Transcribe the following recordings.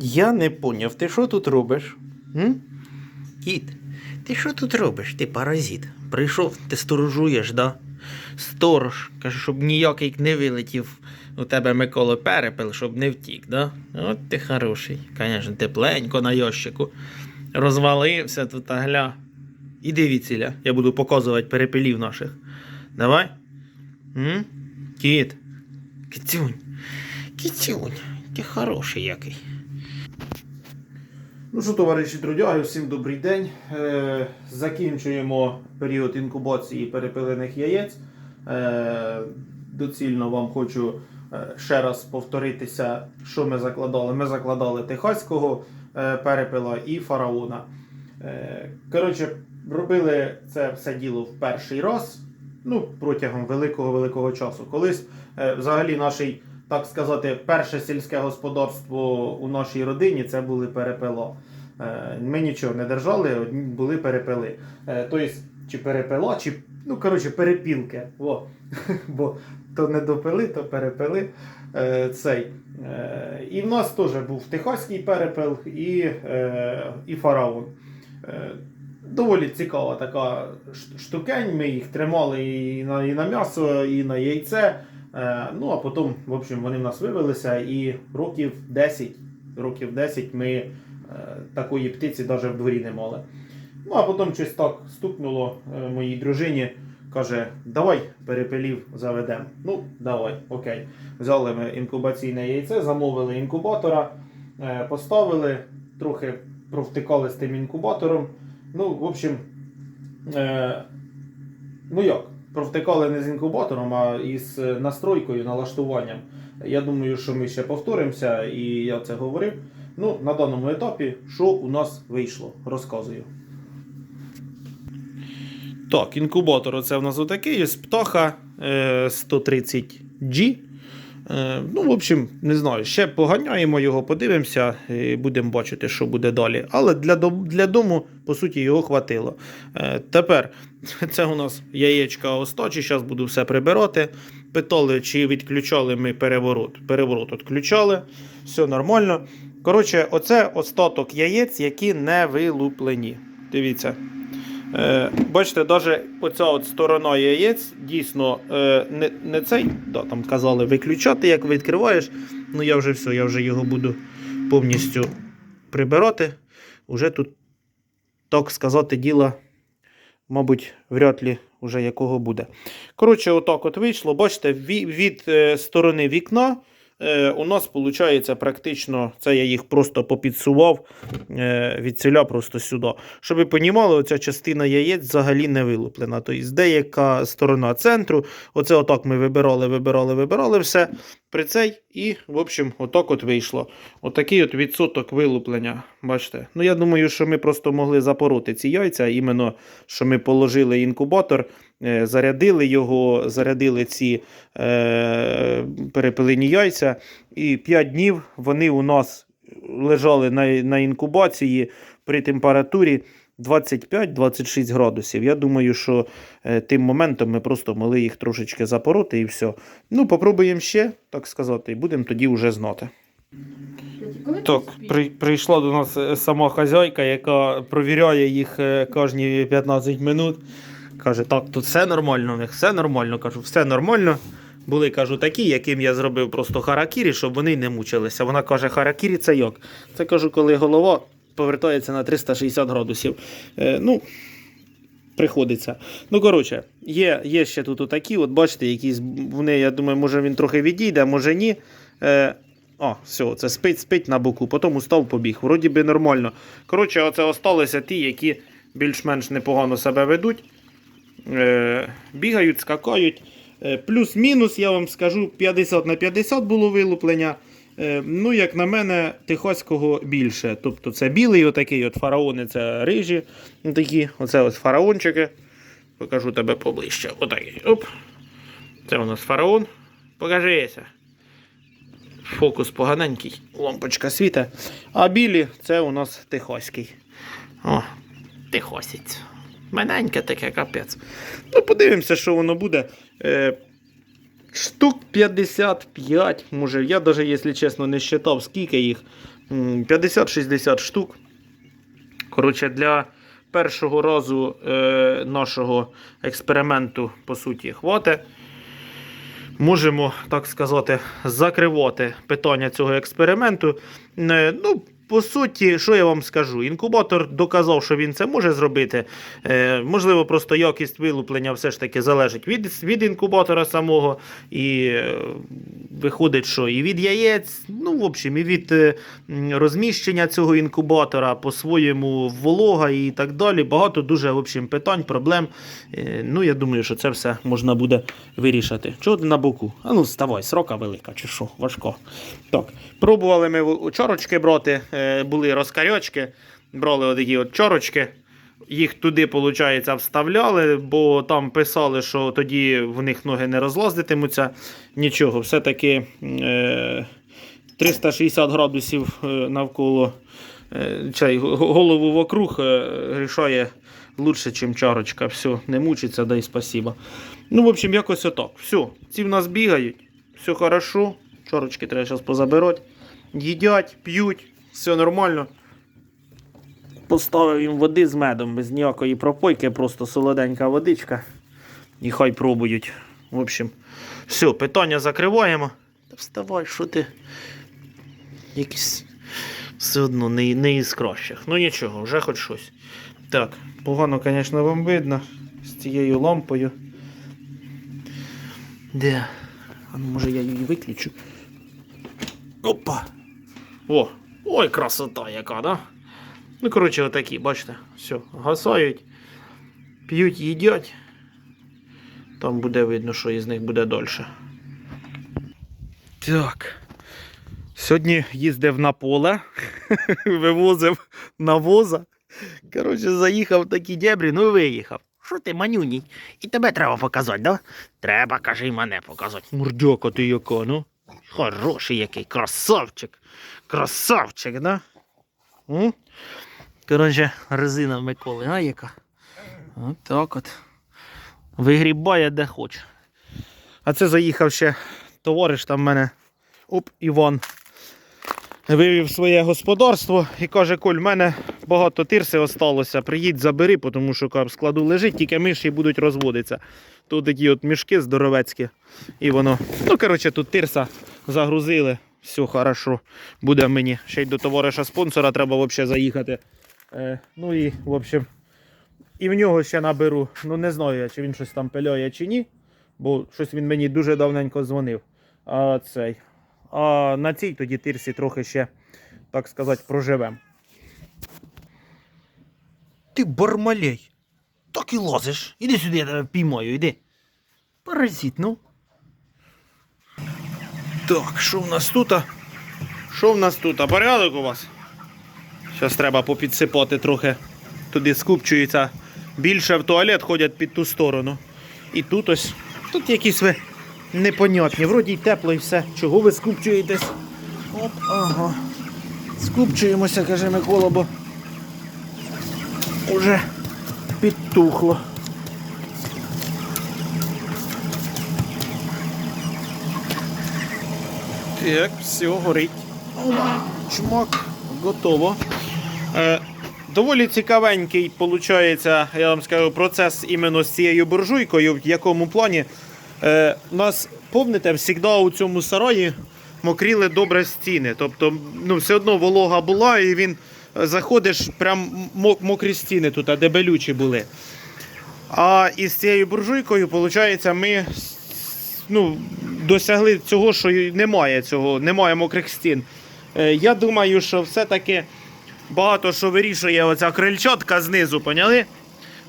Я не поняв, ти що тут робиш? М? Кіт, ти що тут робиш? Ти паразит. Прийшов, ти сторожуєш, да? Сторож, каже, щоб ніякий не вилетів у тебе Микола перепел, щоб не втік, да? От ти хороший. Звісно, тепленько на ящику. Розвалився тут, гля. Іди віціля, я буду показувати перепелів наших. Давай. М? Кіт. Кітюнь. Кітюнь. Ти хороший який. Ну що, товариші трудяги, всім добрий день. Е, закінчуємо період інкубації перепилених яєць. Е, доцільно вам хочу е, ще раз повторитися, що ми закладали. Ми закладали техаського перепила і фараона. Коротше, робили це все діло в перший раз, ну, протягом великого-великого часу. Колись взагалі нашій, так сказати, перше сільське господарство у нашій родині це були перепела. Е, Ми нічого не держали, були перепели. Тобто, чи перепела, чи ну, коротше, перепілки. Во. Бо то не допили, то перепели. Е, Цей. І в нас теж був техаський перепел і, і фараон. Доволі цікава така штукень. Ми їх тримали і на, і на м'ясо, і на яйце. Е, Ну а потім, в общем, вони в нас вивелися, і років 10, років 10 ми е, такої птиці навіть в дворі не мали. Ну а потім щось так стукнуло е, моїй дружині. Каже, давай перепелів заведемо. Ну, давай, окей. Взяли ми інкубаційне яйце, замовили інкубатора, поставили, трохи провтикали з тим інкубатором. Ну, в общем, ну як, провтикали не з інкубатором, а із е, настройкою, налаштуванням. Я думаю, що ми ще повторимося, і я це говорив. Ну, на даному етапі, що у нас вийшло, розказую. Так, інкубатор оце в нас отакий, з птаха е, 130G. Е, ну, в общем, не знаю, ще поганяємо його, подивимося і будемо бачити, що буде далі. Але для, для дому, по суті, його хватило. Е, тепер це у нас яєчка остачі, зараз буду все прибирати. Питали, чи відключали ми переворот. Переворот відключали, все нормально. Коротше, оце остаток яєць, які не вилуплені. Дивіться. Е, бачите, навіть оця от сторона яєць дійсно е, не, не цей. Да, там казали виключати, як відкриваєш. Ну я вже все, я вже його буду повністю прибирати. Уже тут, так сказати, діла, мабуть, вряд ли вже якого буде. Коротше, отак от вийшло. Бачите, ві- від е, сторони вікна. Е, У нас виходить практично, це я їх просто попідсував е, від ціля просто сюди. Щоб ви понімали, оця частина яєць взагалі не вилуплена. Тобто деяка сторона центру, оце отак ми вибирали, вибирали, вибирали все при цей, і, в общем, отак от вийшло. Отакий от відсоток вилуплення. Бачите? Ну, я думаю, що ми просто могли запороти ці яйця, іменно, що ми положили інкубатор, зарядили його, зарядили ці е, перепилені яйця, і 5 днів вони у нас лежали на, на інкубації при температурі 25-26 градусів. Я думаю, що е, тим моментом ми просто могли їх трошечки запороти і все. Ну, попробуємо ще, так сказати, і будемо тоді вже знати. Так, при, прийшла до нас е, сама хазяйка, яка провіряє їх е, кожні 15 минут. Каже, так, тут все нормально, у них все нормально. Кажу, все нормально. Були, кажу, такі, яким я зробив просто харакірі, щоб вони не мучилися. Вона каже, харакірі це як? Це кажу, коли голова повертається на 360 градусів. Е, ну, приходиться. Ну, коротше, є, є ще тут отакі, от бачите, якісь вони, я думаю, може він трохи відійде, може ні. Е, о, все, це спить, спить на боку, потім устав побіг. Вроді би нормально. Коротше, оце осталися ті, які більш-менш непогано себе ведуть. Е, бігають, скакають. Е, плюс-мінус, я вам скажу, 50 на 50 було вилуплення. Е, ну, як на мене, тихоського більше. Тобто це білий, отакий от фараони, це рижі. Такі, оце ось фараончики. Покажу тебе поближче. Отакий. Оп. Це у нас фараон. Покажися. Фокус поганенький, лампочка світа. А білі це у нас тихоський. О, тихосіць. Маленьке таке капець. Ну, подивимося, що воно буде. Е, Штук 55, може, я навіть, якщо чесно, не считав, скільки їх. 50-60 штук. Коротше, для першого разу е, нашого експерименту, по суті, хватить. Можемо, так сказати, закривати питання цього експерименту. Е, ну, по суті, що я вам скажу? Інкубатор доказав, що він це може зробити. Е, можливо, просто якість вилуплення все ж таки залежить від, від інкубатора самого. І е, виходить, що і від яєць, ну, в общем, і від е, розміщення цього інкубатора, по-своєму волога і так далі. Багато дуже в общем, питань, проблем. Е, ну, я думаю, що це все можна буде вирішити. Чого ти на боку? А ну, вставай, срока велика, чи що, важко. Так, пробували ми чорочки брати, були розкарьочки, брали отакі от чорочки. Їх туди, виходить, вставляли, бо там писали, що тоді в них ноги не розлазитимуться. Нічого, все-таки е, 360 градусів е, навколо е, чай, голову вокруг е, рішає лучше, ніж чарочка. Все, не мучиться, дай спасибо. Ну, в общем, якось отак. Все, ці в нас бігають, все хорошо. Чарочки треба зараз позабирати. Їдять, п'ють, все нормально. Поставив їм води з медом, без ніякої пропойки, просто солоденька водичка. І хай пробують. В общем, все, питання закриваємо. Та вставай, що ти? Якийсь все одно не, не із кращих. Ну нічого, вже хоч щось. Так, погано, звісно, вам видно з цією лампою. Де? А ну, може я її виключу. Опа! О! Ой, красота яка, да? Ну, коротше, отакі, бачите, все, гасають, п'ють, їдять. Там буде видно, що із них буде дольше. Так. Сьогодні їздив на поле, вивозив навоза. Коротше, заїхав в такі дебрі, ну виїхав. Що ти, манюній? І тебе треба показати, да? Треба, кажи, і мене показати. Мурдьока ти яка, ну. Хороший який, красавчик. Красавчик, да? М? Коротше, резина Миколи, а яка? От так от. Вигрібає де хоче. А це заїхав ще товариш там в мене. Оп, Іван. Вивів своє господарство і каже, Коль, в мене багато тирси осталося. Приїдь, забери, тому що в складу лежить, тільки миші будуть розводитися. Тут такі от мішки здоровецькі. І воно. Ну, коротше, тут тирса загрузили. Все хорошо. Буде мені. Ще й до товариша спонсора треба взагалі заїхати. Е, ну і, в общем, і в нього ще наберу. Ну не знаю я, чи він щось там пиляє чи ні. Бо щось він мені дуже давненько дзвонив. А цей. А на цій тоді тирсі трохи ще, так сказати, проживем. Ти бармалей. Так і лазиш. Іди сюди, я тебе піймаю, іди. Паразит, ну. Так, що в нас тут? Що в нас тут? Порядок у вас? Зараз треба попідсипати трохи. Туди скупчується. Більше в туалет ходять під ту сторону. І тут ось. Тут якісь ви непонятні. Вроді й тепло і все. Чого ви скупчуєтесь? Оп, ага. Скупчуємося, каже Микола, бо уже підтухло. Так, все горить. Чмок, готово. Е, доволі цікавенький, виходить, я вам скажу, процес іменно з цією буржуйкою, в якому плані. Е, у нас, помните, завжди у цьому сараї мокріли добре стіни. Тобто, ну, все одно волога була, і він е, заходиш, прям мо- мокрі стіни тут, а дебелючі були. А із цією буржуйкою, виходить, ми ну, досягли цього, що немає цього, немає мокрих стін. Е, я думаю, що все-таки багато що вирішує оця крильчатка знизу, поняли?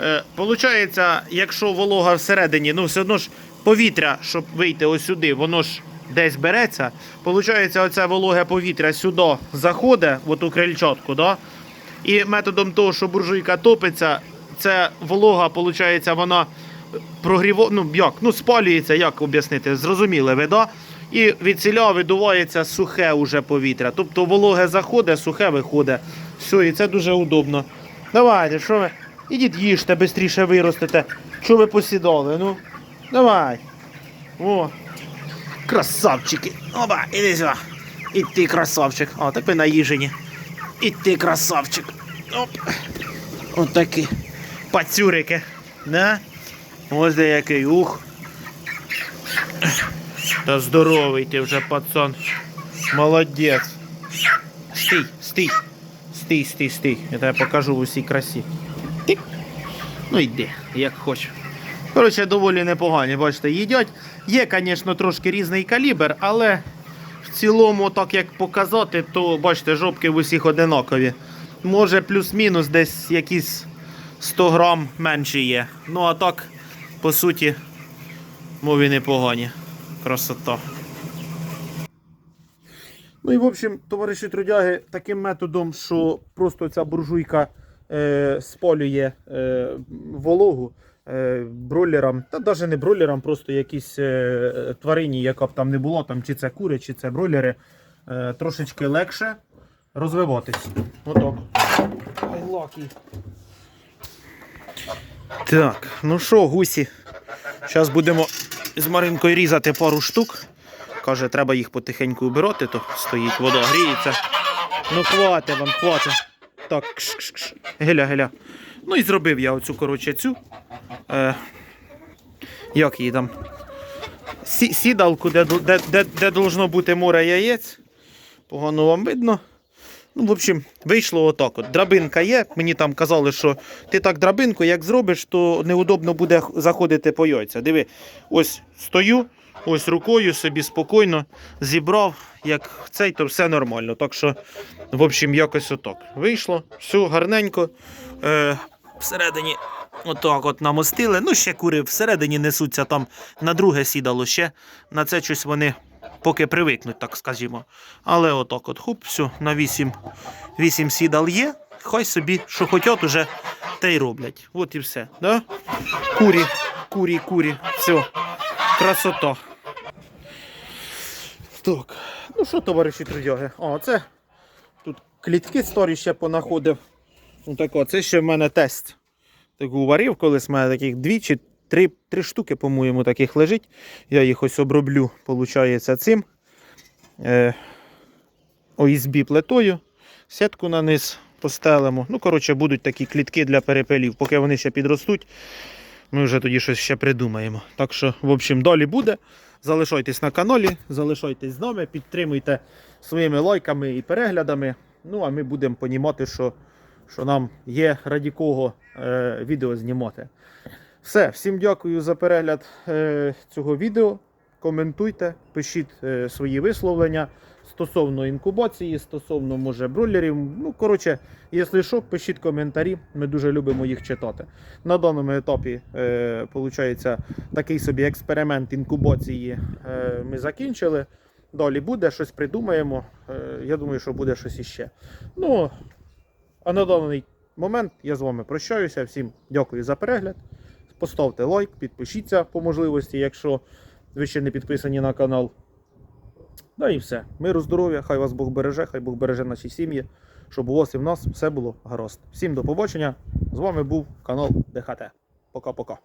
Е, Получається, якщо волога всередині, ну все одно ж повітря, щоб вийти ось сюди, воно ж десь береться. Получається, оце вологе повітря сюди заходить, в оту крильчатку, да? І методом того, що буржуйка топиться, це волога, виходить, вона прогріво, ну як, ну спалюється, як об'яснити, зрозуміли ви, да? І від ціля видувається сухе уже повітря. Тобто вологе заходить, сухе виходить. Все, і це дуже удобно. Давайте, що ви? Ідіть їжте, швидше виростете. Що ви посідали? Ну, давай. О, Красавчики. Оба, іди сюди. І ти красавчик. О, так ви наїжені. І ти красавчик. Оп. Отакі. Пацюрики. Да? Ось де який ух. Та здоровий ти вже пацан. Молодець. Стій, стій. Стій, стій, стій. Я тебе покажу в усій красі. Ну йди, як хочеш. Коротше, доволі непогані, бачите, їдять. Є, звісно, трошки різний калібр, але в цілому, так як показати, то бачите, жопки в усіх одинакові. Може, плюс-мінус десь якісь 100 грам менші є. Ну а так, по суті, мові непогані. Красота. Ну і в общем, товариші трудяги, таким методом, що просто ця буржуйка е, спалює е, вологу е, бройлерам, та навіть не бройлерам, просто якісь е, тварині, яка б там не була, там, чи це кури, чи це бройлери, е, трошечки легше розвиватись. Отак. Ай, лакі. Так, ну що, гусі. Зараз будемо з Маринкою різати пару штук. Каже, треба їх потихеньку убирати, то стоїть, вода гріється. Ну, хватить вам, хватить. Так, кш, кш, кш. Геля, геля. Ну і зробив я оцю, коротше, цю. Е, як її там? Сі, сідалку, де, де, де, де должно бути море яєць. Погано вам видно. Ну, в общем, вийшло отак. От. Драбинка є. Мені там казали, що ти так драбинку, як зробиш, то неудобно буде заходити по яйця. Диви, ось стою, ось рукою собі спокійно зібрав, як цей, то все нормально. Так що, в общем, якось отак. Вийшло, все гарненько. Е, всередині отак от намостили. Ну, ще кури всередині несуться там на друге сідало ще. На це щось вони поки привикнуть, так скажімо. Але отак от хуп, все, на 8, 8 сідал є. Хай собі, що хотять, уже те й роблять. От і все. Да? Курі, курі, курі. Все. Красота. Так. Ну що, товариші трудяги? О, це тут клітки старі ще понаходив. Ну тако, це ще в мене тест. Таку варив колись в мене таких дві чи три, три штуки, по-моєму, таких лежить. Я їх ось оброблю, виходить, цим. Е, ОСБ плитою. Сітку на низ постелимо. Ну, коротше, будуть такі клітки для перепелів. Поки вони ще підростуть, ми вже тоді щось ще придумаємо. Так що, в общем, далі буде. Залишайтесь на каналі, залишайтесь з нами, підтримуйте своїми лайками і переглядами. Ну, а ми будемо понімати, що, що нам є раді кого е, відео знімати. Все, всім дякую за перегляд е, цього відео. Коментуйте, пишіть е, свої висловлення стосовно інкубації, стосовно може бройлерів. Ну, коротше, якщо що, пишіть коментарі. Ми дуже любимо їх читати. На даному етапі е, такий собі експеримент інкубації е, ми закінчили. Далі буде, щось придумаємо. Е, я думаю, що буде щось іще. Ну, а на даний момент я з вами прощаюся. Всім дякую за перегляд. Поставте лайк, підпишіться по можливості, якщо ви ще не підписані на канал. Ну і все. Миру, здоров'я, хай вас Бог береже, хай Бог береже наші сім'ї, щоб у вас і в нас все було гаразд. Всім до побачення. З вами був канал ДХТ. Пока-пока.